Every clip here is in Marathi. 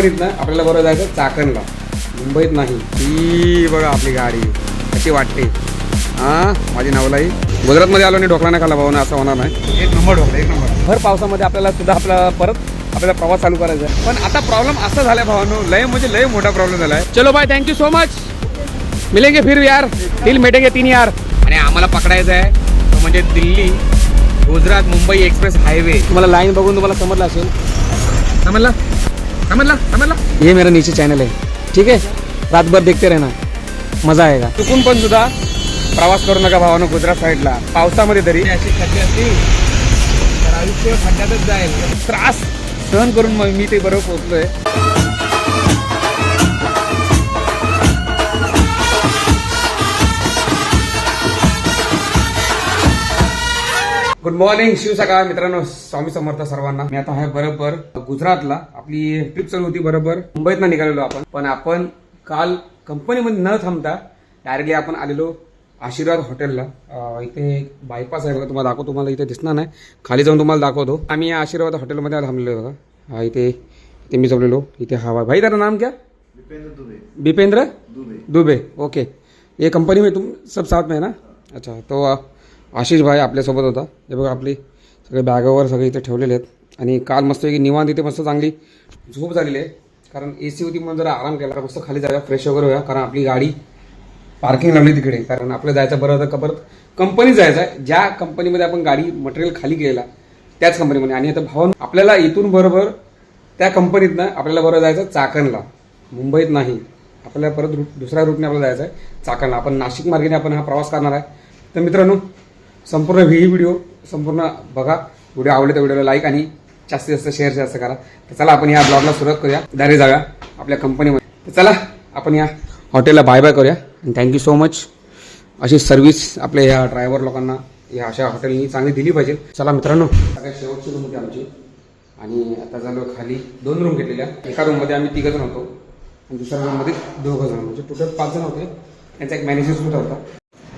कंपनीत ना आपल्याला बरोबर जायचं चाकणला. मुंबईत नाही. ती बघा आपली गाडी. कशी वाटते. हां माझी नावलाई. गुजरातमध्ये आलो आणि ढोकळा नाही खाल्ला भाऊ असं होणार नाही. एक नंबर ढोकळा एक नंबर. भर पावसामध्ये आपल्याला सुद्धा आपला परत आपल्याला प्रवास चालू करायचा आहे. पण आता प्रॉब्लेम असा झाला भावानो लय म्हणजे लय मोठा प्रॉब्लेम झाला आहे चलो बाय थँक्यू सो मच मिलेंगे फिर यार. दिल मिटेंगे तीन यार. आणि आम्हाला पकडायचं आहे. तो म्हणजे दिल्ली गुजरात मुंबई एक्सप्रेस हायवे. तुम्हाला लाईन बघून तुम्हाला समजलं असेल. समजला? ये मेरा नीचे चॅनल आहे ठीक आहे रातभर देखते रहना। मजा आहे का चुकून पण सुद्धा प्रवास करू नका भावानं गुजरात साईडला पावसामध्ये तरी. अशी खड्डे असतील. तर आयुष्य खड्ड्यातच जाईल. त्रास सहन करून मग मी ते बरोबर पोहोचलोय. मॉर्निंग शिव सकाळ मित्रांनो स्वामी समर्थ सर्वांना. मी आता आहे बरोबर गुजरातला. आपली ट्रिप चालू होती बरोबर. मुंबईत निघालेलो आपण. पण आपण काल कंपनीमध्ये न थांबता डायरेक्टली आपण आलेलो आशीर्वाद हॉटेलला. इथे बायपास आहे बघा तुम्हाला दाखवतो. तुम्हाला इथे दिसणार नाही. खाली जाऊन तुम्हाला दाखवतो. आम्ही या आशीर्वाद हॉटेलमध्ये थांबलेलो बघा. हा, इथे इथे मी जमलेलो इथे हवा भाई. तेरा नाम क्या? दीपेंद्र दुबे. ओके. ये कंपनी में तुम सब साथ में है ना? अच्छा तो आशिष भाई आपल्यासोबत होता. हे बघा आपली सगळे बॅगावर सगळे इथे ठेवलेले आहेत. आणि काल मस्त की निवांत इथे मस्त चांगली झोप झालेली आहे. कारण ए सी होती म्हणून जरा आराम केला. मस्त खाली जाऊया फ्रेश वगैरे होऊया. कारण आपली गाडी पार्किंग लावली तिकडे. कारण आपलं जायचं बरं होतं. का परत कंपनी जायचं आहे. ज्या कंपनीमध्ये आपण गाडी मटेरियल खाली केलेला त्याच कंपनीमध्ये आणि आता भावन आपल्याला इथून बरोबर त्या कंपनीतनं आपल्याला बरं जायचं चाकणला. मुंबईत नाही. आपल्याला परत रूट दुसऱ्या रूटने आपल्याला जायचं आहे चाकणला. आपण नाशिक मार्गेने आपण हा प्रवास करणार आहे. तर मित्रांनो संपूर्ण ही व्हिडिओ संपूर्ण बघा. व्हिडिओ आवडले तर व्हिडिओला लाईक आणि जास्तीत जास्त शेअर जास्त करा. तर चला आपण या ब्लॉगला सुरुवात करूया. डायरेक्ट जाऊया आपल्या कंपनीमध्ये तर चला आपण या हॉटेलला बाय बाय करूया. आणि थँक्यू सो मच अशी सर्व्हिस आपल्या ह्या ड्रायव्हर लोकांना या अशा हॉटेलनी चांगली दिली पाहिजे. चला मित्रांनो सगळ्यात शेवटची रूम होती आमची. आणि आता झालो खाली दोन रूम घेतलेल्या. एका रूममध्ये आम्ही तिघं जण होतो. आणि दुसऱ्या रूममध्ये दोघं जण म्हणजे टोटल पाच जण होते. त्यांचा एक मॅनेजर सुद्धा होता.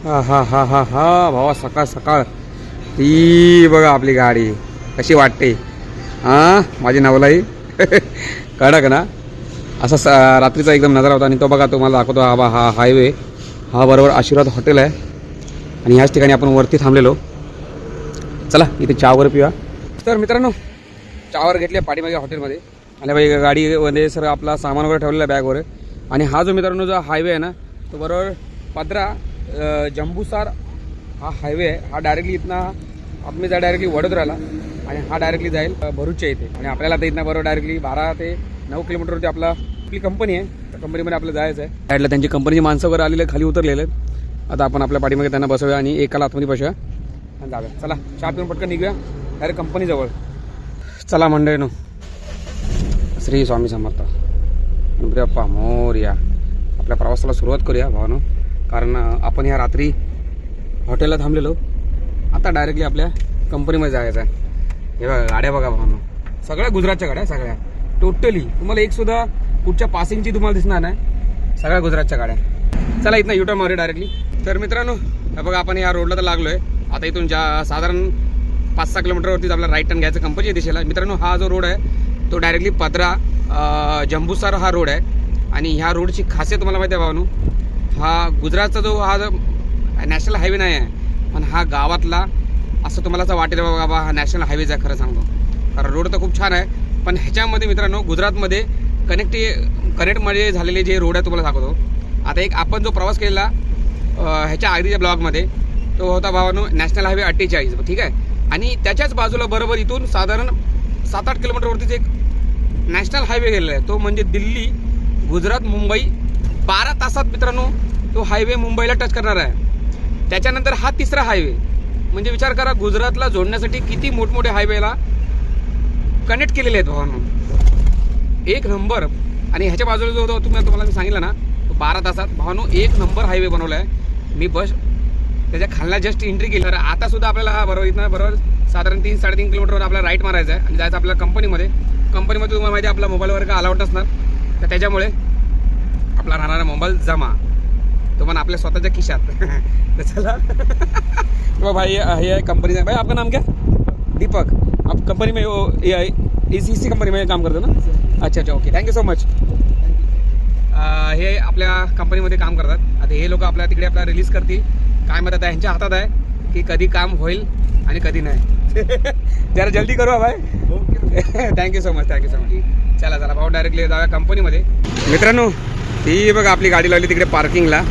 हा हा हा हा हा भावा सकाळ सकाळ. ती बघा आपली गाडी. कशी वाटते? हां माझी नवलाई. कडक ना? असा स रात्रीचा एकदम नजारा होता आणि तो बघा तुम्हाला दाखवतो हा बा हा हायवे. हा बरोबर आशीर्वाद हॉटेल आहे. आणि ह्याच ठिकाणी आपण वरती थांबलेलो. चला इथे चहा वगैरे तर मित्रांनो चहावर घेतल्या पाठीमागे हॉटेलमध्ये. आणि बाई गाडीमध्ये सर आपला सामान वगैरे ठेवलेला बॅग वगैरे आणि हा जो मित्रांनो जो हायवे आहे ना तो बरोबर पदरा जंबूसार हा हायवे आहे. हा डायरेक्टली इथनं आपण जा डायरेक्टली वडोदराला आणि हा डायरेक्टली जाईल भरूचच्या इथे. आणि आपल्याला आता इथनं बरोबर डायरेक्टली बारा ते नऊ किलोमीटरवरती आपला आपली कंपनी आहे. त्या कंपनीमध्ये आपल्याला जायचं आहे. साईडला त्यांची कंपनीची माणसं वगैरे आलेले खाली उतरलेले आता आपण आपल्या पाठीमागे त्यांना बसवूया आणि एकाला आतमध्ये बसूया. आणि जाऊया. चला चहा पिऊन पटकन निघूया. डायरेक्ट कंपनीजवळ चला मंडळीनो. श्री स्वामी समर्थ. गणपती बाप्पा आपल्या प्रवासाला सुरुवात करूया भावानो. कारण आपण ह्या रात्री हॉटेलला थांबलेलो. आता डायरेक्टली आपल्या कंपनीमध्ये जायचं आहे. हे बघा गाड्या बघा भाऊ सगळ्या गुजरातच्या गाड्या सगळ्या. टोटली तुम्हाला एक सुद्धा कुठच्या पासिंगची तुम्हाला दिसणार नाही. सगळ्या गुजरातच्या गाड्या. चला इथनं युटर्न मारे डायरेक्टली तर मित्रांनो हे बघा आपण या रोडला तर लागलोय. आता इथून ज्या साधारण पाच सहा किलोमीटरवरतीच आपल्याला राईट टर्न घ्यायचं कंपनीच्या दिशेला. मित्रांनो हा जो रोड आहे तो डायरेक्टली पदरा जंबूसार हा रोड आहे. आणि ह्या रोडची खासियत तुम्हाला माहिती आहे भावानू हा गुजरातचा जो हा नॅशनल हायवे नाही आहे पण हा गावातला असं तुम्हाला असं वाटेल बाबा बाबा हा नॅशनल हायवेच आहे खरं सांगतो कारण रोड तर खूप छान आहे पण ह्याच्यामध्ये मित्रांनो गुजरातमध्ये कनेक्टी कनेक्टमध्ये झालेले जे रोड आहे तुम्हाला सांगतो आता एक आपण जो प्रवास केलेला ह्याच्या आधीच्या ब्लॉगमध्ये तो होता भावानो नॅशनल हायवे अठ्ठेचाळीस ठीक आहे? आणि त्याच्याच बाजूला बरोबर इथून साधारण सात आठ किलोमीटरवरतीच एक नॅशनल हायवे गेलेला आहे. तो म्हणजे दिल्ली गुजरात मुंबई बारा तासात मित्रांनो तो हायवे मुंबईला टच करणार आहे. त्याच्यानंतर हा तिसरा हायवे. म्हणजे विचार करा गुजरातला जोडण्यासाठी किती मोठमोठे हायवेला कनेक्ट केलेले आहेत भावानो. एक नंबर. आणि ह्याच्या बाजूला जो होता तुम्ही तुम्हाला मी सांगितलं ना तो बारा तासात. भावानो एक नंबर हायवे बनवला आहे मी बस त्याच्या खालना जस्ट एंट्री केली. तर आता सुद्धा आपल्याला हा बरोबर इथं बरोबर साधारण तीन साडेतीन किलोमीटरवर आपल्याला राईट मारायचं आहे. आणि जायचं आपल्या कंपनीमध्ये कंपनीमध्ये तुम्हाला माहिती आपला मोबाईलवर का अलाउट असणार तर त्याच्यामुळे आपला राहणारा मोबाईल जमा. तो पण आपल्या स्वतःच्या खिशात. तर चला. तो भाई हे आहे कंपनी भाई आपका नाम क्या? दीपक. आप कंपनी में वो ये इस इसी कंपनीमध्ये काम करतो ना? अच्छा अच्छा ओके थँक्यू सो मच हे आपल्या कंपनीमध्ये काम करतात. आता हे लोक आपल्या तिकडे आपल्याला रिलीज करतील. काय म्हणतात ह्यांच्या हातात आहे की कधी काम होईल आणि कधी नाही. जरा जल्दी करू भाई. Thank you so much thank you so much चला चला भाऊ डायरेक्टली जाऊया कंपनीमध्ये मित्रांनो ही बघा आपली गाडी लावली तिकडे पार्किंगला.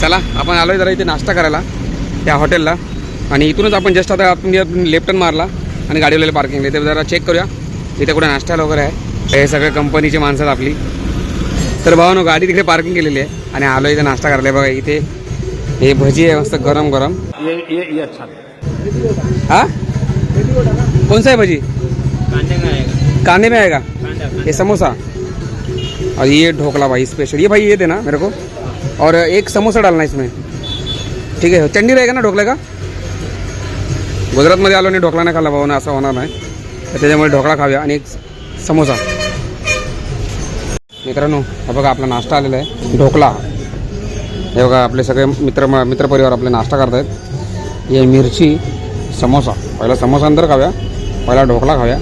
चला आपण आलोय जरा इथे नाश्ता करायला त्या हॉटेलला. आणि इथूनच आपण जस्ट आता आपण लेफ्ट टर्न मारला आणि गाडी लावलेली पार्किंगला इथे जरा चेक करूया इथे कुठे नाश्त्याला वगैरे आहे. हे सगळे कंपनीची माणसं आहेत आपली. तर भावानो गाडी तिकडे पार्किंग केलेली आहे आणि आलो इथे नाश्ता करायला. बघा इथे हे भजी आहे मस्त गरम गरम. है हा कौन सा है? भजी? कांदे में आएगा कांदे में आएगा कांदा ये समोसा? और ये ढोकला भाई स्पेशल ये भाई ये देना मेरे को। और एक समोसा डालना इसमें। ठीक आहे चंडी रहेगा ना ढोकले का? गुजरातमध्ये आलो आणि ढोकला नाही खाल्ला भाऊ असं होणार नाही. तर त्याच्यामुळे ढोकळा खाऊया आणि एक समोसा. मित्रांनो हा बघा आपला नाश्ता आलेला आहे. ढोकला. हे बघा आपले सगळे मित्र मित्रपरिवार आपले नाश्ता करतायत. हे मिरची समोसा. पहिला समोसा नंतर खाऊया. पहिला ढोकला खाऊया.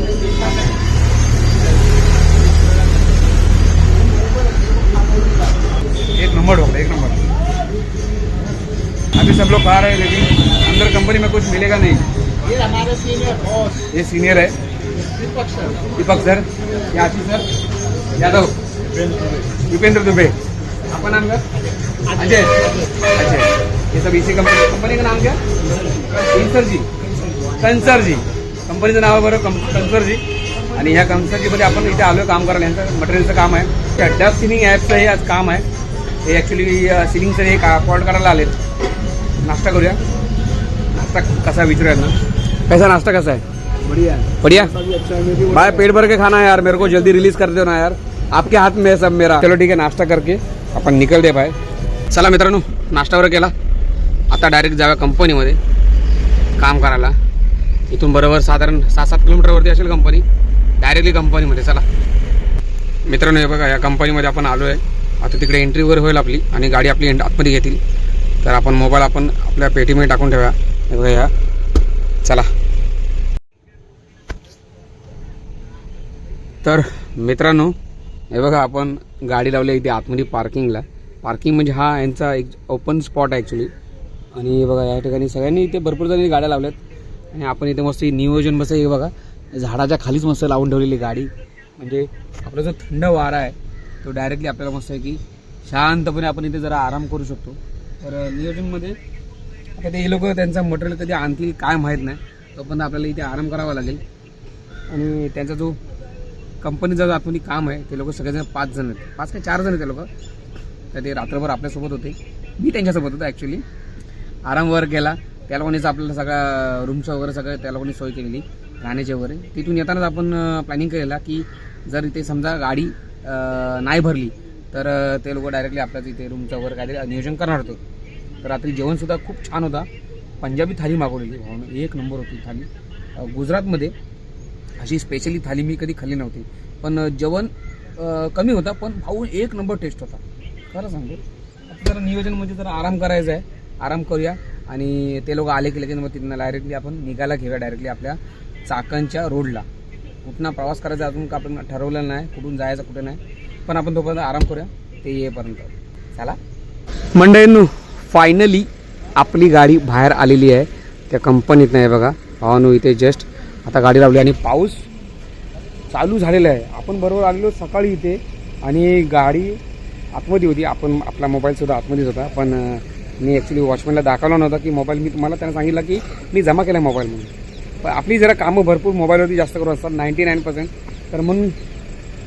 नंबर ढोकला एक नंबर। अभी सब लोग खा रहे हैं लेकिन अंदर कंपनी में कुछ मिलेगा नहीं। ये हमारे सीनियर बॉस ये सीनियर है। दीपक सर दीपक सर ये आशीष सर यादव। दीपेंद्र दुबे। आपका नाम क्या? अजय। अजय। ये सब इसी कंपनी कंपनी का नाम क्या? कंसर जी। कंसर जी। कंपनीचं नाव आहे बरं कं कंसर जी. आणि ह्या कंसरजीमध्ये आपण इथे आलो काम करायला. यांचं मटेरियलचं काम आहे. डब सिलिंग ॲपचं हे आज काम आहे. हे ॲक्च्युली सिलिंगचं हे का कॉल करायला आलेत. नाश्ता करूया. नाश्ता कसा विचारूयात ना? कैसा नाश्ता कसा है बढ़िया बढ़िया? है भाई पेट भर के खाना है यार मेरे को जल्दी रिलीज कर दो ना यार। आपके हाथ में है सब मेरा। चलो ठीक आहे नाश्ता करके आपण निकल दे भाई। चला मित्रांनो नाश्ता वगैरे केला. आता डायरेक्ट जाऊया कंपनीमध्ये काम करायला. इथून बरोबर साधारण सहा सात किलोमीटरवरती असेल कंपनी डायरेक्टली कंपनीमध्ये चला. मित्रांनो हे बघा या कंपनीमध्ये आपण आलो आहे आता तिकडे एंट्री वगैरे होईल आपली आणि गाडी आपली एंट- आतमध्ये घेतील. तर आपण मोबाईल आपण आपल्या पेटीमध्ये टाकून ठेवूया. बघा या. चला. तर मित्रांनो हे बघा आपण गाडी लावली आहे इथे आतमध्ये पार्किंगला पार्किंग म्हणजे हा यांचा एक ओपन स्पॉट आहे ॲक्च्युली आणि हे बघा या ठिकाणी सगळ्यांनी इथे भरपूर जणी गाड्या लावल्यात. आणि आपण इथे मस्त नियोजन मस्त हे बघा. झाडाच्या खालीच मस्त लावून ठेवलेली गाडी. म्हणजे आपला जो थंड वारा आहे तो डायरेक्टली आपल्याला मस्त आहे की शांतपणे आपण इथे जरा आराम करू शकतो. तर नियोजनमध्ये आता ते हे लोक त्यांचा मटेरियल कधी आणतील काय माहीत नाही. तोपर्यंत आपल्याला इथे आराम करावा लागेल. आणि त्यांचा जो कंपनीचा जो आपण काम आहे ते लोक सगळेजण पाच जण आहेत. पाच काय चार जण आहेत ते लोक. तर ते रात्रभर आपल्यासोबत होते. मी त्यांच्यासोबत होतो ॲक्च्युली आराम वर केला त्या लोकांनीच आपल्याला सगळा रूमचं वगैरे सगळं त्या लोकांनी सोय केलेली. राहण्याची वगैरे. तिथून येतानाच आपण प्लॅनिंग केलेला की जर इथे समजा गाडी नाही भरली तर ते लोक डायरेक्टली आपल्याच इथे रूमचं वगैरे काहीतरी नियोजन करणार होते. तर रात्री जेवणसुद्धा खूप छान होता. पंजाबी थाली मागवलेली भावनं. एक नंबर होती थाली. गुजरातमध्ये अशी स्पेशली थाली मी कधी खाल्ली नव्हती. पण जेवण कमी होता पण भाऊ एक नंबर टेस्ट होता. खरं सांगतो आता जरा नियोजन म्हणजे जरा आराम करायचा आहे. आराम करूया. आणि ते लोक आले की लगेच मग तिथनं डायरेक्टली आपण निघायला घेऊया डायरेक्टली आपल्या चाकणच्या रोडला कुठनं प्रवास करायचा अजून का आपण ठरवलं नाही कुठून जायचं कुठे नाही पण आपण तोपर्यंत आराम करूया ते येईपर्यंत. चला. मंडळींनो फायनली आपली गाडी बाहेर आलेली आहे. त्या कंपनीत नाही बघा. भावानू इथे जस्ट आता गाडी लावली आणि पाऊस चालू झालेला आहे. आपण बरोबर आलेलो सकाळी इथे आणि गाडी आतमध्ये होती. आपण आपला मोबाईलसुद्धा आतमध्येच होता. पण मी ॲक्च्युली वॉचमॅनला दाखवला नव्हता की मोबाईल मी तुम्हाला त्यांना सांगितलं की मी जमा केला आहे मोबाईल म्हणून. पण आपली जरा कामं भरपूर मोबाईलवरती जास्त करून असतात नाईंटी नाईन पर्सेंट तर म्हणून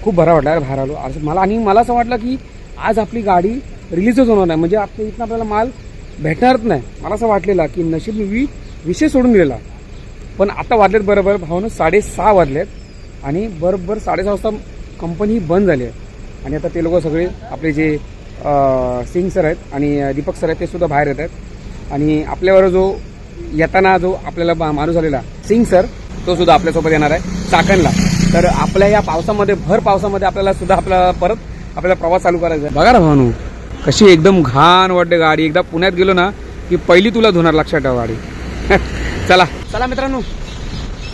खूप बरं वाटला बाहेर आलो. असं मला आणि मला असं वाटलं की आज आपली गाडी रिलीजच होणार नाही. म्हणजे आपल्या इथनं आपल्याला माल भेटणारच नाही. मला असं वाटलेलं की नशीब मी विषय सोडून दिलेला. पण आता वाजलेत बरोबर भावनं साडेसहा वाजलेत आणि बरोबर साडेसहा वाजता कंपनी बंद झाली आहे. आणि आता ते लोक सगळे आपले जे सिंग सर आहेत आणि दीपक सर आहेत ते सुद्धा बाहेर येत आहेत. आणि आपल्यावर जो येताना जो आपल्याला बा- माणूस आलेला सिंग सर तो सुद्धा आपल्यासोबत येणार आहे चाकणला. तर आपल्या या पावसामध्ये भर पावसामध्ये आपल्याला सुद्धा आपला परत आपल्याला प्रवास चालू करायचा आहे. बघा ना भानू कशी एकदम घाण वाटते गाडी. एकदा पुण्यात गेलो ना की पहिली तुला धुणार लक्षात ठेवा गाडी. चला. चला मित्रांनो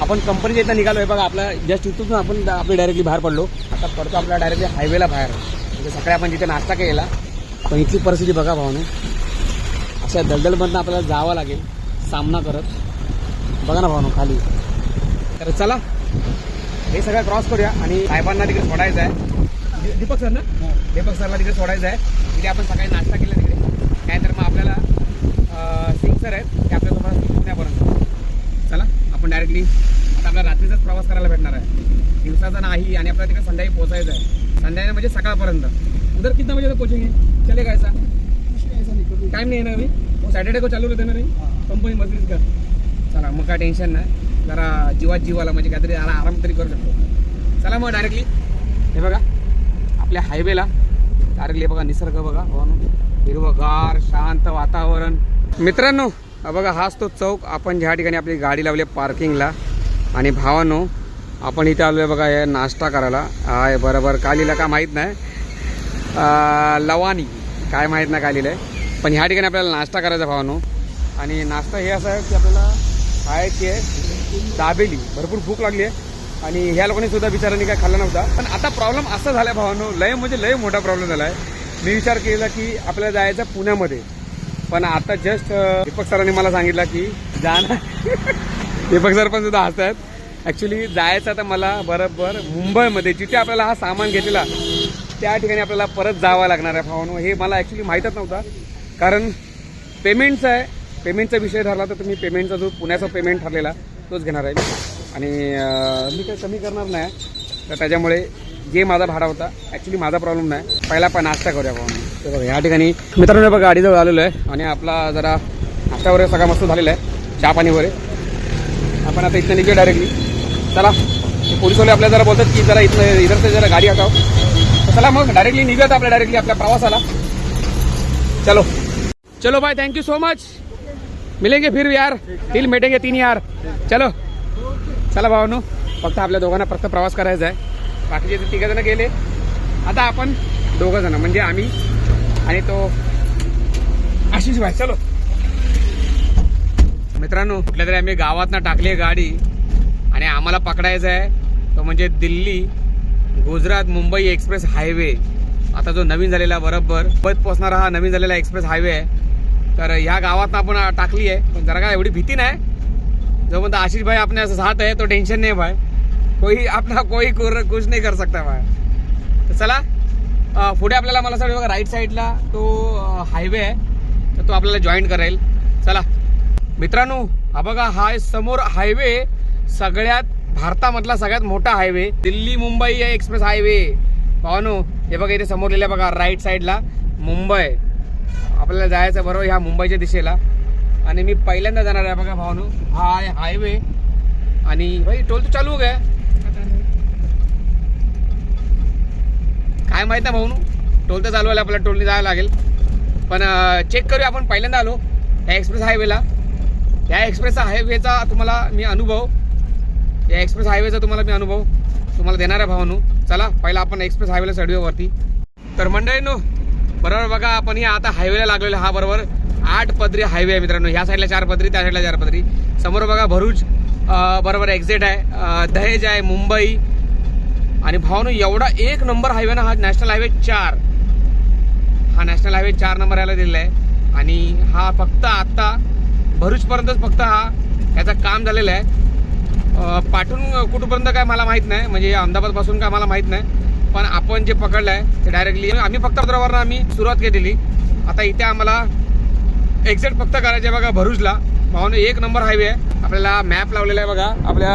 आपण कंपनीच्या इथं निघालो आहे. बघा आपला जस्ट इथून आपण आपली डायरेक्टली बाहेर पडलो. आता पडतो आपल्या डायरेक्टली हायवेला बाहेर. म्हणजे सकाळी आपण जिथे नाश्ता केला पण इथली परिस्थिती बघा भावाने अशा दलदलमधनं आपल्याला जावं लागेल. सामना करत. बघा ना भावानो खाली. तर चला हे सगळं क्रॉस करूया आणि साहेबांना तिकडे सोडायचं आहे दीपक सर ना? दीपक सरला तिकडे सोडायचं आहे तिथे आपण सकाळी नाश्ता केला तिकडे. त्यानंतर मग आपल्याला सिंग सर आहेत ते आपल्यासोबत पुण्यापर्यंत. चला आपण डायरेक्टली आता आपल्याला रात्रीचाच प्रवास करायला भेटणार आहे. दिवसाचा नाही आणि आपल्याला तिकडे संध्याकाळी पोहोचायचं आहे संध्याकाळी म्हणजे सकाळपर्यंत. उधर कितना बजे तक पहुंचेंगे चलेगा ऐसा टाइम नहीं है ना अभी. सॅटर्डे को चालू रहते ना रे कंपनी मजलीस कर. चला मग काय टेन्शन नाही. जरा जीवात जीवाला म्हणजे काहीतरी आला आराम तरी करू शकतो. चला मग डायरेक्टली हे बघा आपल्या हायवेला डायरेक्टली बघा निसर्ग बघा. हो भावानो हिरवगार शांत वातावरण. मित्रांनो बघा हाच तो चौक. आपण ज्या ठिकाणी आपली गाडी लावली पार्किंगला आणि भावानो आपण इथे आलो आहे बघा हे नाश्ता करायला. आहे बरोबर काय लिहिलं का माहीत नाही. लवानी. काय माहीत नाही काय लिहिलं आहे पण ह्या ठिकाणी आपल्याला नाश्ता करायचा भावानो. आणि नाश्ता हे असं आहे की आपल्याला खायची आहे. दाबेली. भरपूर भूक लागली आहे. आणि ह्या लोकांनी सुद्धा बिचारांनी काय खाल्ला नव्हता. पण आता प्रॉब्लेम असा झाला भावानो लय म्हणजे लय मोठा प्रॉब्लेम झाला आहे. मी विचार केला की आपल्याला जायचं पुण्यामध्ये. पण आता जस्ट दीपक सरांनी मला सांगितलं की जाणार दीपक सर पण सुद्धा हसत आहेत ॲक्च्युली जायचं आता मला बरोबर मुंबईमध्ये जिथे आपल्याला हा सामान घेतलेला त्या ठिकाणी आपल्याला परत जावं लागणार आहे भावानो. हे मला ॲक्च्युली माहीतच नव्हता. कारण पेमेंटचं आहे. पेमेंटचा विषय ठरला तर तुम्ही पेमेंटचा जो पुण्याचा पेमेंट ठरलेला तोच घेणार आहे. आणि मी काही कमी करणार नाही. तर त्याच्यामुळे जे माझा भाडा होता ॲक्च्युली माझा प्रॉब्लेम नाही. पहिला पण नाश्ता करूया भाऊ. बघा या ठिकाणी मित्रांनो बघा गाडीजवळ आलेलो आहे आणि आपला जरा नाश्ता वगैरे सगळा मस्त झालेला आहे. चहा पाणी वगैरे. आपण आता इथनं निघूया डायरेक्टली चला ते पोलीसवाले आपल्याला जरा बोलतात की जरा इथं इधर जरा गाडी हटाव चला मग डायरेक्टली निघूयात आपल्या डायरेक्टली आपल्या प्रवासाला. चलो. चलो बाय थँक्यू सो मच मिलेंगे फिर यार। तिल मिटेंगे तीन यार। चलो। चला भावानो। फक्त आपल्या दोघांना फक्त प्रवास करायचा आहे. बाकीचे तिघ जण गेले आता आपण दोघं जण म्हणजे आम्ही आणि तो आशिष भाई. चलो. मित्रांनो कुठल्या तरी आम्ही गावातनं टाकली आहे गाडी आणि आम्हाला पकडायचं आहे. तो म्हणजे दिल्ली गुजरात मुंबई एक्सप्रेस हायवे. आता जो नवीन झालेला बरोबर पत पोहोचणारा हा नवीन झालेला एक्सप्रेस हायवे आहे. तर ह्या गावात आपण टाकली आहे. पण जरा काय एवढी भीती नाही. जो आशिष भाई आपने असं साथ आहे तो टेन्शन नाही भाई. कोई आपला कोई कुर- कुछ नाही कर सकता भाई. तर चला पुढे आपल्याला मला असं बघा राईट साईडला तो हायवे आहे. तर तो आपल्याला जॉईन करेल. चला. मित्रांनो हा बघा हा समोर हायवे सगळ्यात भारतामधला सगळ्यात मोठा highway Delhi Mumbai express highway भावानो हे बघा इथे समोर लिहिलं बघा राईट साईडला मुंबई. आपल्याला जायचं बरोबर ह्या मुंबईच्या दिशेला. आणि मी पहिल्यांदा जाणार आहे बघा भावनू. हा आहे हायवे आणि भाई टोल तर चालू हो काय माहीत ना भाऊनू टोल तर चालू आहे आपल्याला टोलने जायला लागेल. पण चेक करूया आपण पहिल्यांदा आलो. या एक्सप्रेस हायवेला या एक्सप्रेस हायवेचा तुम्हाला मी अनुभव. या एक्सप्रेस हायवेचा तुम्हाला मी अनुभव तुम्हाला देणार आहे भावानू. चला पहिला आपण एक्सप्रेस हायवेला चढूयावरती तर मंडळींनो बरोबर बघा आपण या आता हायवेला लागलेलो हा बरोबर. आठ पदरी हायवे आहे मित्रांनो. ह्या साईडला चार पदरी त्या साईडला चार पदरी. समोर बघा भरूच बरोबर एक्झिट आहे. दहेज आहे मुंबई. आणि भावनो एवढा एक नंबर हायवे ना हा नॅशनल हायवे चार. हा नॅशनल हायवे चार नंबर यायला दिलेला आहे. आणि हा फक्त आत्ता भरूचपर्यंतच फक्त हा याचं काम झालेलं आहे. पाठून कुठपर्यंत काय मला माहीत नाही. म्हणजे अहमदाबादपासून काय मला माहीत नाही. पण आपण जे पकडलं आहे ते डायरेक्टली आम्ही फक्त पत्रावरनं आम्ही सुरुवात केलेली. आता इथे आम्हाला एक्झॅक्ट फक्त करायचे आहे बघा भरूचला. भावानो एक नंबर हायवे आहे. आपल्याला मॅप लावलेला आहे बघा आपल्या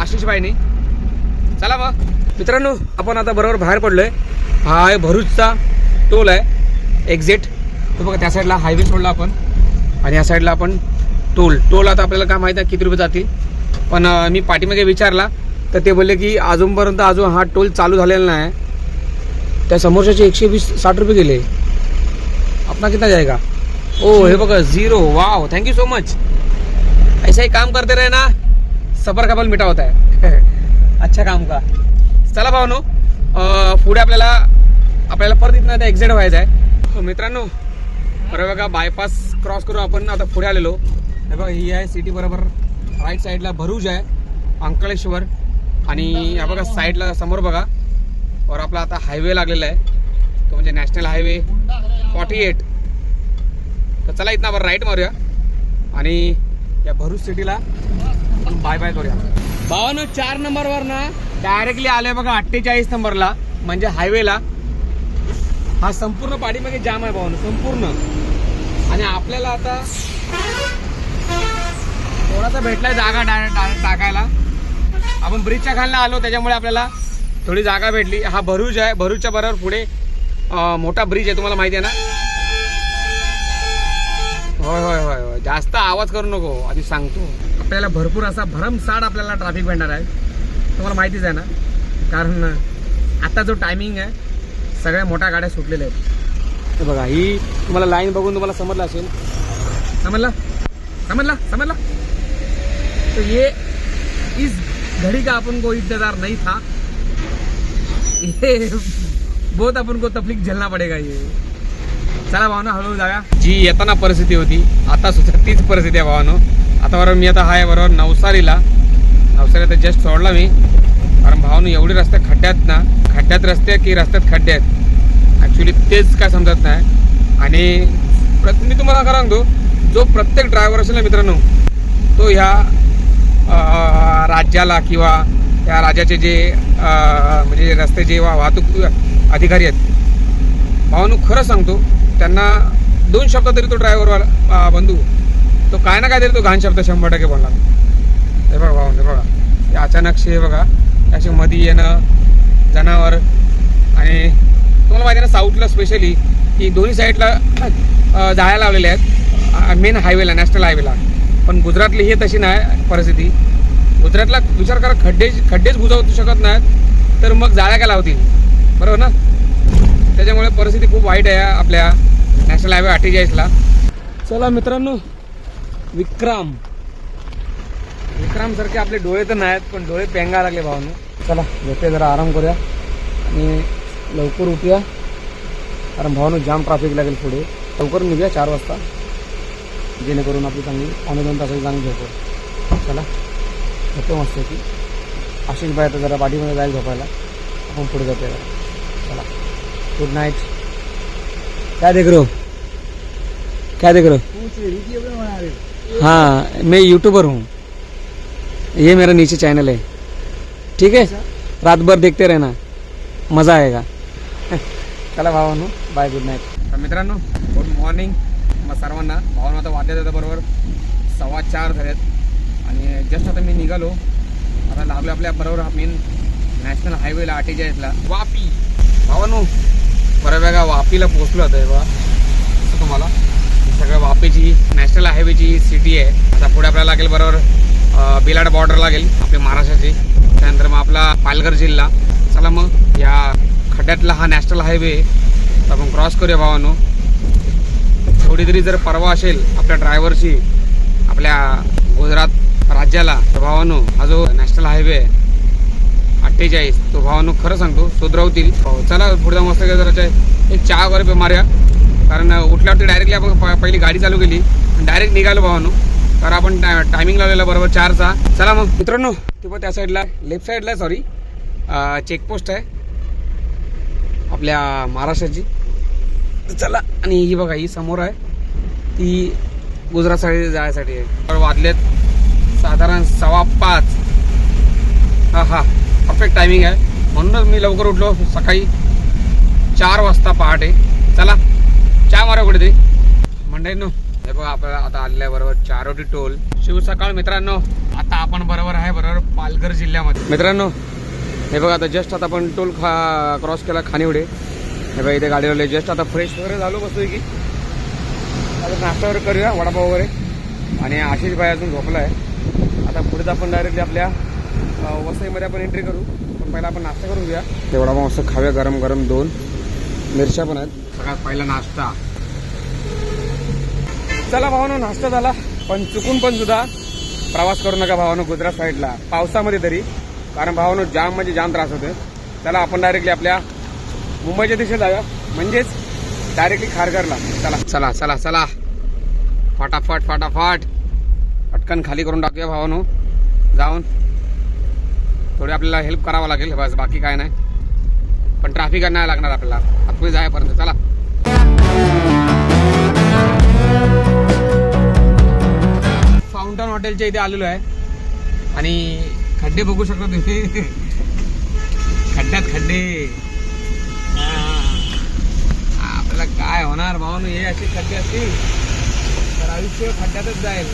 आशिषबाईनी. चला मग. मित्रांनो आपण आता बरोबर बाहेर पडलोय. हा आहे भरूचचा टोल आहे. एक्झिट तो बघा त्या साईडला हायवे सोडला आपण. आणि या साईडला आपण टोल टोल आता आपल्याला काय माहीत आहे किती रुपये जातील. पण मी पाठीमागे विचारला. तर ते बोलले की अजूनपर्यंत अजून हा टोल चालू झालेला नाही. त्या समोरच्याचे एकशे वीस साठ रुपये गेले. अपना कितना जाएगा ओ हे बघा zero wow thank you so much ऐसा ही काम करते रहे ना सफर का बल मिटा होता है. अच्छा काम का चला भावनो पुढे आपल्याला आपल्याला परत इथनं आता एक्झिट व्हायचं आहे. हो, मित्रांनो बरं बघा बायपास क्रॉस करू आपण आता पुढे आलेलो. हे बघा ही आहे सिटी बरोबर राईट साईडला भरूच आहे अंकलेश्वर. आणि या बघा साईडला समोर बघा. और आपला आता हायवे लागलेला आहे. तो म्हणजे नॅशनल हायवे फॉर्टी एट तर चला इथं आपण राईट मारूया. आणि या भरूच सिटीला आपण बाय बाय करूया. भावानं चार नंबरवर ना डायरेक्टली आले बघा अठ्ठेचाळीस नंबरला म्हणजे हायवेला हा संपूर्ण पाठीमागे जाम आहे भावानं संपूर्ण. आणि आपल्याला आता थोडासा भेटलाय जागा डायरेक्ट डायरेक्ट टाकायला? आपण ब्रिजच्या खालनं आलो त्याच्यामुळे आपल्याला थोडी जागा भेटली. हा भरूच आहे. भरूचच्या बरोबर पुढे मोठा ब्रिज आहे. तुम्हाला माहिती आहे ना? होय होय होय होय. जास्त आवाज करू नको. आधी सांगतो. आपल्याला भरपूर असा भरमसाठ आपल्याला ट्रॅफिक भेटणार आहे. तुम्हाला माहितीच आहे ना? कारण आता जो टायमिंग आहे सगळ्या मोठ्या गाड्या सुटलेल्या आहेत. तर बघा ही तुम्हाला लाईन बघून तुम्हाला समजलं असेल. समजला? समजला? समजला? तर ये इज घड़ी का अपन को इंतजार नहीं था। ये बहुत आपण को तकलीफ झेलना पडेगा ये। चला भावना हळूहळू जाऊया जी येताना परिस्थिती होती. आता सुद्धा तीच परिस्थिती आहे भावानो. आता बरोबर मी आता आहे बरोबर नवसारीला. नवसारी आता जस्ट सोडला मी. कारण भावानो एवढे रस्ते खड्ड्यात ना खड्ड्यात रस्ते की रस्त्यात खड्डे आहेत. ॲक्च्युली तेच काय समजत नाही. आणि प्रत- मी तुम्हाला खरं सांगतो जो प्रत्येक ड्रायव्हर असेल ना मित्रांनो तो ह्या राज्याला किंवा त्या राज्याचे जे म्हणजे रस्ते वा वाहतूक अधिकारी आहेत. भावानू खरं सांगतो त्यांना दोन शब्द तरी तो ड्रायव्हर बंधू तो काय ना काय तरी तो घाण शब्द शंभर टक्के बोलला हे बघा भाऊ हे बघा. हे अचानकशे हे बघा असे मधी येणं जनावर आणि तुम्हाला माहिती आहे ना साऊथला स्पेशली की दोन्ही साईडला जाळ्या लावलेल्या आहेत. मेन हायवेला नॅशनल हायवेला पण गुजरातली ही तशी नाही परिस्थिती. गुजरातला विचार करा खड्डे खड्डेच बुजवू शकत नाहीत तर मग जाळ्या काय लावतील? बरोबर ना? त्याच्यामुळे परिस्थिती खूप वाईट आहे आपल्या नॅशनल हायवे अठ्ठेचाळीसला. चला मित्रांनो विक्रम. विक्रम सारखे आपले डोळे तर नाहीत पण डोळे पेंगा लागले भावानो. चला झोपे जरा आराम करूया आणि लवकर उठूया. कारण भावानो जाम ट्रॅफिक लागेल पुढे. लवकर निघूया चार वाजता. जेणेकरून आपली चांगली पावणे दोन तासाची चांगली झोप चला झोपतो मस्त की आशिष बाय आता जरा पाठीमध्ये जाईल झोपायला. आपण पुढे जातो जरा चला. गुड नाईट काय देख रहे हो? क्या देख रहे हो? कुछ हाँ मैं यूट्यूबर हूँ. ये मेरा नीचे चैनल है. ठीक है? रात भर देखते रहना. मज़ा आएगा. चला भावानो बाय गुड नाईट मित्रांनो गुड मॉर्निंग मग सर्वांना. भावांनो आता जातं बरोबर सव्वा चार झालेत. आणि जस्ट आता मी निघालो. आता लागलो आपल्या बरोबर हा मेन नॅशनल हायवेला अठ्ठेचाळीसला वापी. भावांनो बऱ्या वेळा वापीला पोहोचलो होतं बा असं तुम्हाला. सगळं वापीची नॅशनल हायवेची सिटी आहे. आता पुढे आपल्याला लागेल बरोबर बिलाड बॉर्डर लागेल आपल्या महाराष्ट्राची. त्यानंतर मग आपला पालघर जिल्हा. चला मग या खड्ड्यातला हा नॅशनल हायवे आपण क्रॉस करूया भावानो. थोडीतरी जर परवा असेल आपल्या ड्रायव्हरची आपल्या गुजरात राज्याला तर भावानो हा जो नॅशनल हायवे आहे अठ्ठेचाळीस तो भावानो खरं सांगतो सुधरवतील. हो, चला पुढचा मस्त काय जरा एक चहा वगैरे पे मार्या. कारण उठल्यावरती डायरेक्टली आपण पहिली गाडी चालू केली. डायरेक्ट निघालो भावानो. तर आपण टायमिंग लावलेला बरोबर चारचा. चला मग मित्रांनो ते पण त्या साईडला लेफ्ट साईडला सॉरी चेकपोस्ट आहे. आपल्या महाराष्ट्राची. चला. आणि ही बघा ही समोर आहे. ती गुजरात साईड जायसाठी आहे. तर वाजलेत साधारण सव्वा पाच. हा हा. परफेक्ट टायमिंग आहे. म्हणूनच मी लवकर उठलो सकाळी चार वाजता पहाटे. चला. चहा मारा कुठेतरी. मंडळींनो हे बघा आपल्याला आता आलेलं आहे बरोबर चारोटी टोल. शिव सकाळ मित्रांनो. आता आपण बरोबर आहे बरोबर पालघर जिल्ह्यामध्ये. मित्रांनो हे बघा आता जस्ट आता आपण टोल खा क्रॉस केला खानिवडे हे बघा इथे गाडी जस्ट आता फ्रेश वगैरे झालो बसतोय की. आता नाश्ता वगैरे करूया वडापाव वगैरे. आणि आशिष भाई अजून झोपला आहे आता पुढेच आपण डायरेक्टली आपल्या वसईमध्ये आपण एंट्री करू. पण पहिला आपण नाश्ता करून घेऊया. ते वडापाव मस्त खाऊया गरम गरम दोन. मिरच्या पण आहेत. सगळ्यात पहिला नाश्ता. चला भावानो नाश्ता झाला. पण चुकून पण सुद्धा प्रवास करू नका भावानो गुजरात साईडला पावसामध्ये तरी. कारण भावानो जाम म्हणजे जाम त्रास होते चला आपण डायरेक्टली आपल्या मुंबईच्या दिशेला जाऊया. म्हणजेच डायरेक्टली खारघरला. चला चला चला चला. फटाफट फटाफट. पटकन खाली करून टाकूया भावानो. जाऊन. थोडी आपल्याला हेल्प करावं लागेल. बस बाकी काय नाही. पण ट्रॅफिक नाही लागणार आपल्याला. आतमध्ये जायपर्यंत चला. फाउंटन हॉटेलच्या इथे आलेलो आहे. आणि खड्डे बघू शकता तुम्ही. खड्ड्यात खड्डे. आपल्याला काय होणार भाऊन हे असे खड्डे असतील तर आयुष्य खड्ड्यातच जाईल.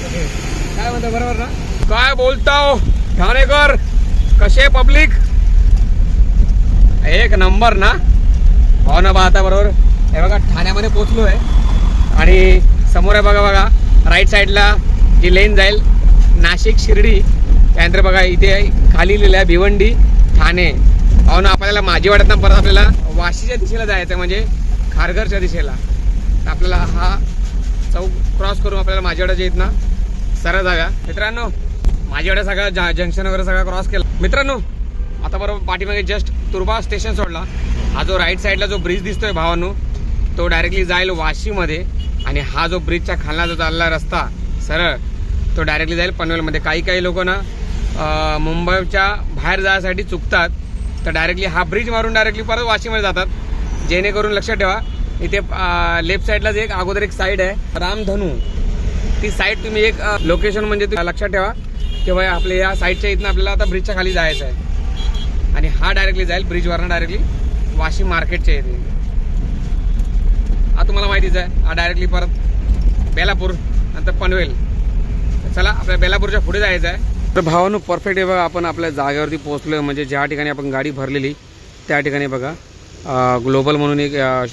काय म्हणता बरोबर ना? काय बोलताव ठाणेकर कसे पब्लिक एक नंबर ना? हो ना आता बरोबर. हे बघा ठाण्यामध्ये पोचलो आहे आणि समोर आहे बघा बघा राईट साईडला जी लेन जाईल नाशिक शिर्डी. त्यानंतर बघा इथे खाली लिहिलं आहे भिवंडी ठाणे. हो ना आपल्याला माझी वाटत ना परत आपल्याला वाशीच्या दिशेला जायचं म्हणजे खारघरच्या दिशेला. तर आपल्याला हा चौक क्रॉस करून आपल्याला माझ्यावाड्याच्या इथनं सरळ जाव्या मित्रांनो माझ्याकडे सगळा जा- जंक्शन वगैरे सगळा क्रॉस केला. मित्रांनो आता बरोबर पाठीमागे जस्ट तुर्बा स्टेशन सोडला. हा जो राईट साईडला जो ब्रिज दिसतोय भावानो तो डायरेक्टली जाईल वाशीमध्ये. आणि हा जो ब्रिजच्या खालना जो चालला रस्ता सरळ तो डायरेक्टली जाईल पनवेलमध्ये. काही काही लोक ना मुंबईच्या बाहेर जायसाठी चुकतात. तर डायरेक्टली हा ब्रिज मारून डायरेक्टली परत वाशीमध्ये जातात. जेणेकरून लक्षात ठेवा इथे लेफ्ट साईडलाच एक अगोदर एक साईड आहे. रामधनू. ती साईड तुम्ही एक लोकेशन म्हणजे तुम्ही लक्षात ठेवा किंवा आपल्या या साईडच्या इथनं आपल्याला आता ब्रिजच्या खाली जायचं आहे. आणि हा डायरेक्टली जाईल ब्रिजवरनं डायरेक्टली वाशिम मार्केटच्या इथे. हा तुम्हाला माहितीच आहे हा डायरेक्टली परत बेलापूर नंतर पनवेल. चला आपल्या बेलापूरच्या पुढे जायचं आहे. तर भावानं परफेक्ट आहे बघा आपण आपल्या जागेवरती पोहोचलो म्हणजे ज्या ठिकाणी आपण गाडी भरलेली त्या ठिकाणी बघा. ग्लोबल म्हणून एक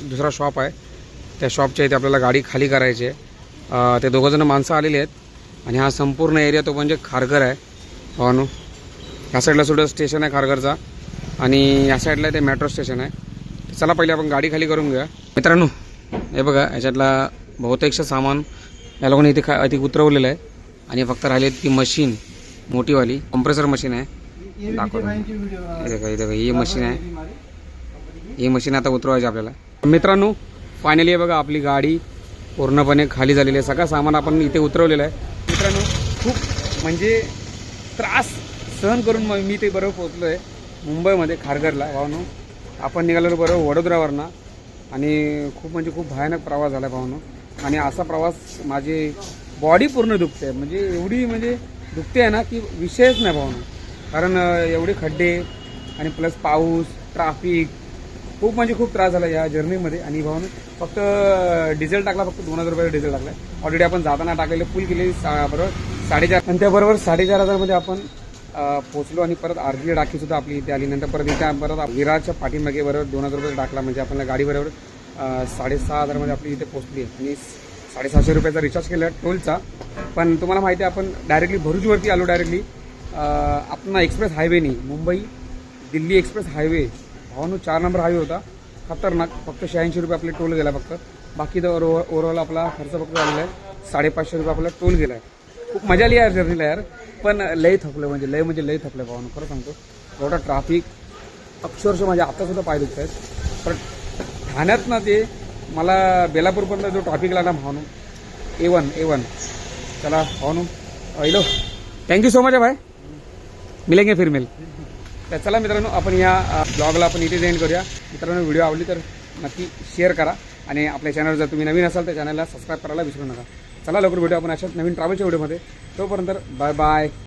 दुसरा शॉप आहे. त्या शॉपच्या इथे आपल्याला गाडी खाली करायची आहे. ते दोघंजणं माणसं आलेली आहेत. आणि हा संपूर्ण एरिया तो म्हणजे खारघर आहे. भावानो ह्या साईडला सुद्धा स्टेशन आहे खारघरचा. आणि या साईडला ते मेट्रो स्टेशन आहे. चला पहिले आपण गाडी खाली करून घेऊया. मित्रांनो हे बघा याच्यातला बहुतेकचं सामान या लोकांनी इथे खा इथे उतरवलेलं आहे. आणि फक्त राहिली ती मशीन मोठीवाली कॉम्प्रेसर मशीन आहे. दाखवतो हे बघा, हे बघा, ही मशीन आहे. ही मशीन आता उतरवायची आपल्याला. मित्रांनो फायनली आहे बघा आपली गाडी पूर्णपणे खाली झालेली आहे. सगळं सामान आपण इथे उतरवलेलं आहे. मित्रांनो खूप म्हणजे त्रास सहन करून मग मी ते बरोबर पोचलो आहे मुंबईमध्ये खारघरला. भावनो आपण निघालेलो बरोबर वडोदरावरनं. आणि खूप म्हणजे खूप भयानक प्रवास झाला भावनो. आणि असा प्रवास माझी बॉडी पूर्ण दुखते म्हणजे एवढी म्हणजे दुखते आहे ना की विषयच नाही भावनो. कारण एवढे खड्डे आणि प्लस पाऊस ट्राफिक खूप म्हणजे खूप त्रास झाला या जर्नीमध्ये. आणि भाऊन फक्त डिझेल टाकला फक्त दोन हजार रुपये डिझेल टाकला ऑलरेडी आपण जाताना टाकलेले फुल केले सा- बरोबर साडेचार. आणि त्याबरोबर साडेचार हजारमध्ये आपण पोचलो आणि परत अर्धी टाकी सुद्धा आपली इथे आली. नंतर परत इथे परत विराच्या पाठीमागे बरोबर दोन हजार रुपये टाकला म्हणजे आपण गाडी बरोबर साडेसहा हजारमध्ये आपली इथे पोचली आणि साडेसहाशे रुपयाचा रिचार्ज केला टोलचा. पण तुम्हाला माहिती आहे आपण डायरेक्टली भरूचवरती आलो डायरेक्टली आपण एक्सप्रेस हायवेनी मुंबई दिल्ली एक्सप्रेस हायवे भावानो चार नंबर हायवे होता. खतरनाक. फक्त शहाऐंशी रुपये आपले टोल गेला फक्त. बाकी तर ओव्हरऑल आपला खर्च फक्त झालेला आहे. साडेपाचशे रुपये आपला टोल गेला आहे खूप मजा आली यार जर्नीला यार. पण लय थकलं म्हणजे लय म्हणजे लय थकलं भावानू. खरं सांगतो. एवढा ट्राफिक अक्षरशः माझ्या आत्तासुद्धा पाय दुखत आहेत पण ठाण्यात ना ते मला बेलापूरपर्यंत जो ट्राफिक लागला भावानो ए वन ए वन चला भावानो hello thank you so much भाई. मिलेंगे फिर मिल. तर चला मित्रांनो आपण या ब्लॉगला आपण इथे एंड करूया. मित्रांनो व्हिडिओ आवडली तर नक्की शेअर करा आणि आपल्या चॅनल जर तुम्ही नवीन असाल तर चॅनलला सबस्क्राईब करायला विसरू नका. चला लवकर भेटू आपण अशाच नवीन ट्रॅव्हलच्या व्हिडिओमध्ये तोपर्यंत बाय बाय